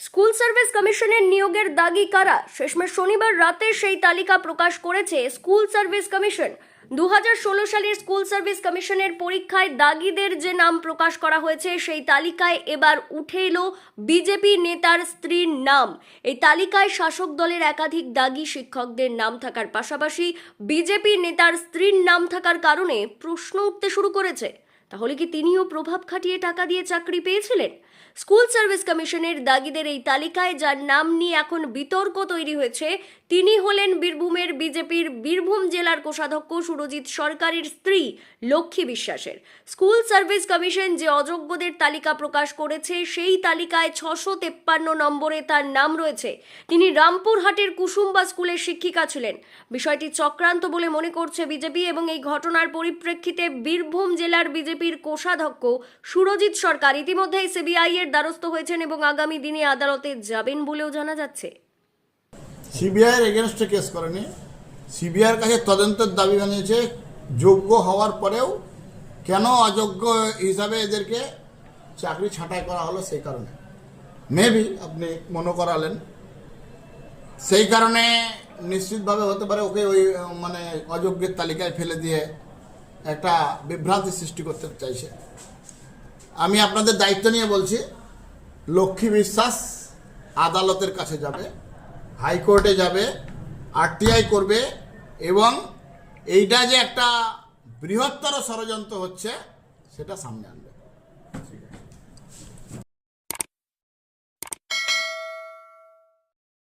School service কমিশনের নিয়োগের দাগি কারা? শেষমেশ শনিবার রাতে সেই তালিকা প্রকাশ করেছে স্কুল সার্ভিস কমিশন। দু হাজার ষোলো সালের স্কুল সার্ভিস কমিশনের পরীক্ষায় দাগিদের যে নাম প্রকাশ করা হয়েছে, সেই তালিকায় এবার উঠে এলো বিজেপি নেতার স্ত্রীর নাম। এই তালিকায় শাসক দলের একাধিক দাগি শিক্ষকদের নাম থাকার পাশাপাশি বিজেপি নেতার স্ত্রীর নাম থাকার কারণে প্রশ্ন উঠতে শুরু করেছে। তাহলে কি তিনিও প্রভাব খাটিয়ে টাকা দিয়ে চাকরি পেয়েছিলেন? স্কুল সার্ভিস কমিশনের দাগিদের এই তালিকায়, যার নাম নিয়ে এখন বিতর্ক তৈরি হয়েছে, তিনি হলেন বীরভূমের বিজেপির বীরভূম জেলার কোষাধ্যক্ষ সুরজিৎ সরকারের স্ত্রী লক্ষ্মী বিশ্বাসের। স্কুল সার্ভিস কমিশন যে অযোগ্যদের তালিকা প্রকাশ করেছে, সেই তালিকায় ছশো তেপ্পান্ন নম্বরে তার নাম রয়েছে। তিনি রামপুরহাটের কুসুম্বা স্কুলের শিক্ষিকা ছিলেন। বিষয়টি চক্রান্ত বলে মনে করছে বিজেপি এবং এই ঘটনার পরিপ্রেক্ষিতে বীরভূম জেলার বিজেপির কোষাধ্যক্ষ সুরজিৎ সরকার ইতিমধ্যেই সিবিআই এর দ্বারস্থ হয়েছেন এবং আগামী দিনে আদালতে যাবেন বলেও জানা যাচ্ছে। সিবিআইয়ের এগেনস্টে কেস করেনি। সিবিআইয়ের কাছে তদন্তের দাবি জানিয়েছে, যোগ্য হওয়ার পরেও কেন অযোগ্য হিসাবে এদেরকে চাকরি ছাঁটাই করা হলো সেই কারণে। মেবি আপনি মনে করালেন। সেই কারণে নিশ্চিতভাবে হতে পারে ওকে ওই মানে অযোগ্যের তালিকায় ফেলে দিয়ে একটা বিভ্রান্তি সৃষ্টি করতে চাইছে। আমি আপনাদের দায়িত্ব নিয়ে বলছি, লক্ষ্মী বিশ্বাস আদালতের কাছে যাবে, হাইকোর্টে যাবে, আরটিআই করবে এবং এইটা যে একটা বৃহত্তর ষড়যন্ত্র হচ্ছে, সেটা সামনে আসবে